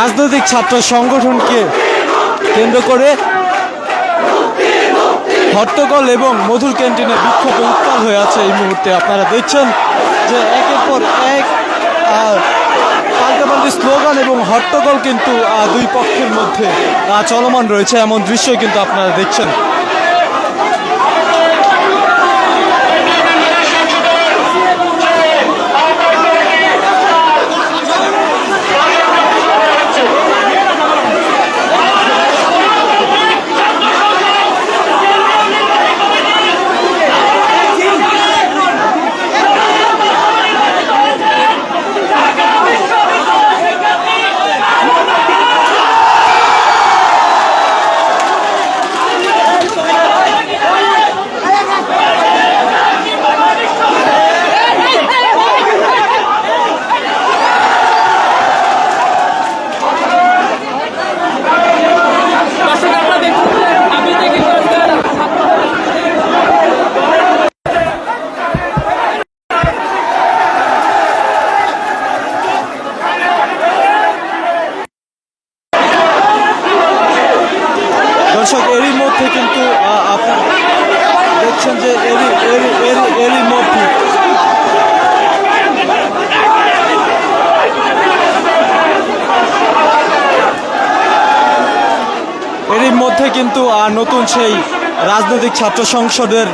রাজনৈতিক ছাত্র সংগঠনকে কেন্দ্র করে হট্টগোল এবং মধুর ক্যান্টিনে বিক্ষোভে উত্তাল হয়ে আছে এই মুহূর্তে। আপনারা দেখছেন যে একের পর এক পাল্টাপাল্টি স্লোগান এবং হট্টগোল কিন্তু দুই পক্ষের মধ্যে চলমান রয়েছে। এমন দৃশ্য কিন্তু আপনারা দেখছেন। দর্শক, এরই মধ্যে কিন্তু আপনারা দেখছেন যে এরই এরই এরই এরই মধ্যে। এরই মধ্যে কিন্তু নতুন সেই রাজনৈতিক ছাত্র সংসদের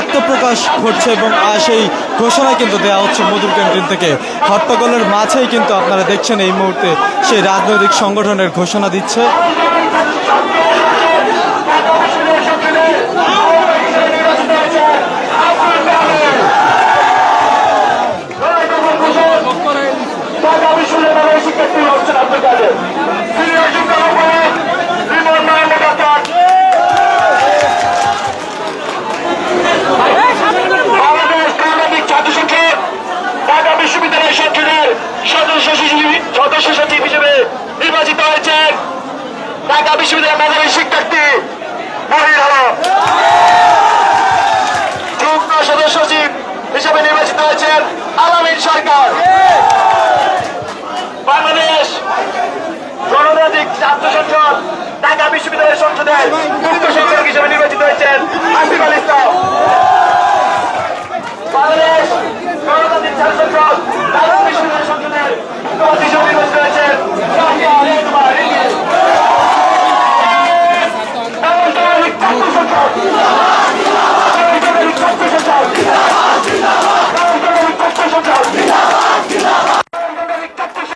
আত্মপ্রকাশ ঘটছে এবং সেই ঘোষণা কিন্তু দেওয়া হচ্ছে মধুর ক্যান্টিন থেকে। হট্টগোলের মাঝেই কিন্তু আপনারা দেখছেন এই মুহূর্তে সেই রাজনৈতিক সংগঠনের ঘোষণা দিচ্ছে ঢাকা বিশ্ববিদ্যালয়ের শিক্ষার্থী হচ্ছেন আব্দুল কাদের সিনিয়র শিক্ষক বিমল মাহমুদ আচার বাংলাদেশ কর্মদিক ছাত্র সংসদ ঢাকা বিশ্ববিদ্যালয় সংসদের সদস্য সচিব সদস্য সচিব হিসেবে নির্বাচিত হয়েছেন ঢাকা বিশ্ববিদ্যালয় মেধাবী শিক্ষার্থী মহির আলম। সদস্য সচিব হিসেবে নির্বাচিত হয়েছেন আলামিন সরকার বাংলাদেশ গণতান্ত্রিক ছাত্র সংসদ ঢাকা বিশ্ববিদ্যালয় সংসদের মুখ্য সংসদ হিসেবে নির্বাচিত হয়েছেন আসিফ আল ইসলাম বাংলাদেশ গণতান্ত্রিক ছাত্র সংসদ ঢাকা বিশ্ববিদ্যালয় সংসদের মুখ্যমন্ত্রী হিসেবে নির্বাচিত হয়েছেন শাহরিয়ার আলী কুমার ইলিয়াস। গণতান্ত্রিক ছাত্র সংসদ গণতান্ত্রিক ছাত্র সংসদ গণতান্ত্রিক ছাত্র সংসদ গণতান্ত্রিক ছাত্র সংসদ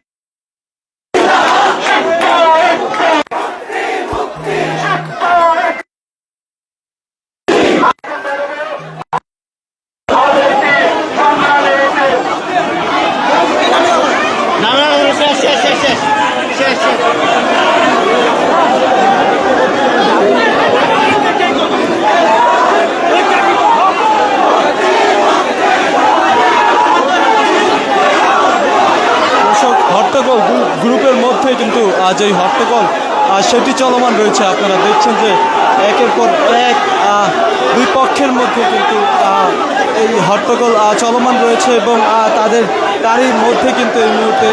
দর্শক হট্টগোল গ্রু- গ্রুপের মধ্যে কিন্তু আজ এই হট্টগোল সেটি চলমান রয়েছে। আপনারা দেখছেন যে একের পর এক দুই পক্ষের মধ্যে কিন্তু এই হট্টগোল চলমান রয়েছে এবং তাদের তারই মধ্যে কিন্তু এই মুহূর্তে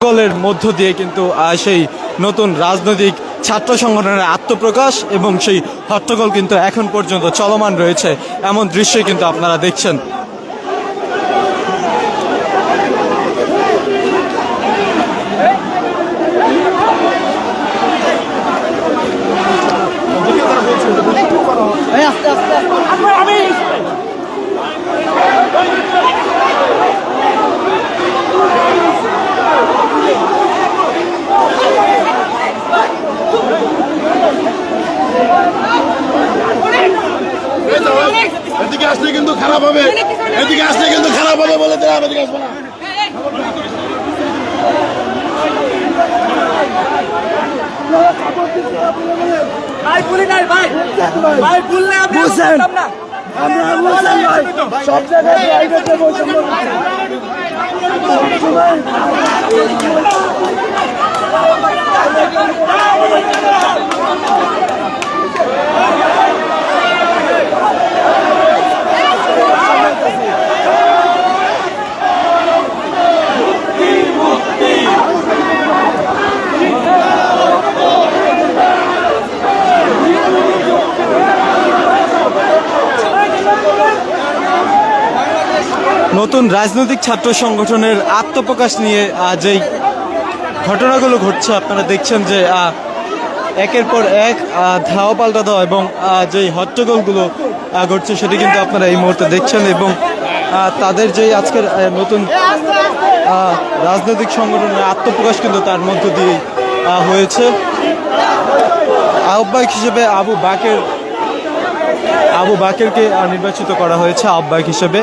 আমাদের মধ্য দিয়ে কিন্তু সেই নতুন রাজনৈতিক ছাত্র সংগঠনের আত্মপ্রকাশ এবং সেই হট্টগোল কিন্তু এখন পর্যন্ত চলমান রয়েছে। এমন দৃশ্যই কিন্তু আপনারা দেখছেন। ভাই ভুলি নাই ভাই। ভাই ভুললে আপনি বুঝছেন না। আমরা বুঝছেন ভাই। সব জায়গায় প্রাইভেটে বৈষম্য নতুন রাজনৈতিক ছাত্র সংগঠনের আত্মপ্রকাশ নিয়ে যেই ঘটনাগুলো ঘটছে। আপনারা দেখছেন যে একের পর এক ধাওয়া পাল্টা দেওয়া এবং যেই হট্টগোলগুলো ঘটছে সেটি কিন্তু আপনারা এই মুহূর্তে দেখছেন এবং তাদের যেই আজকের নতুন রাজনৈতিক সংগঠনের আত্মপ্রকাশ কিন্তু তার মধ্য দিয়েই হয়েছে। আহ্বায়ক হিসেবে আবু বাকের, আবু বাকেরকে নির্বাচিত করা হয়েছে আহ্বায়ক হিসেবে।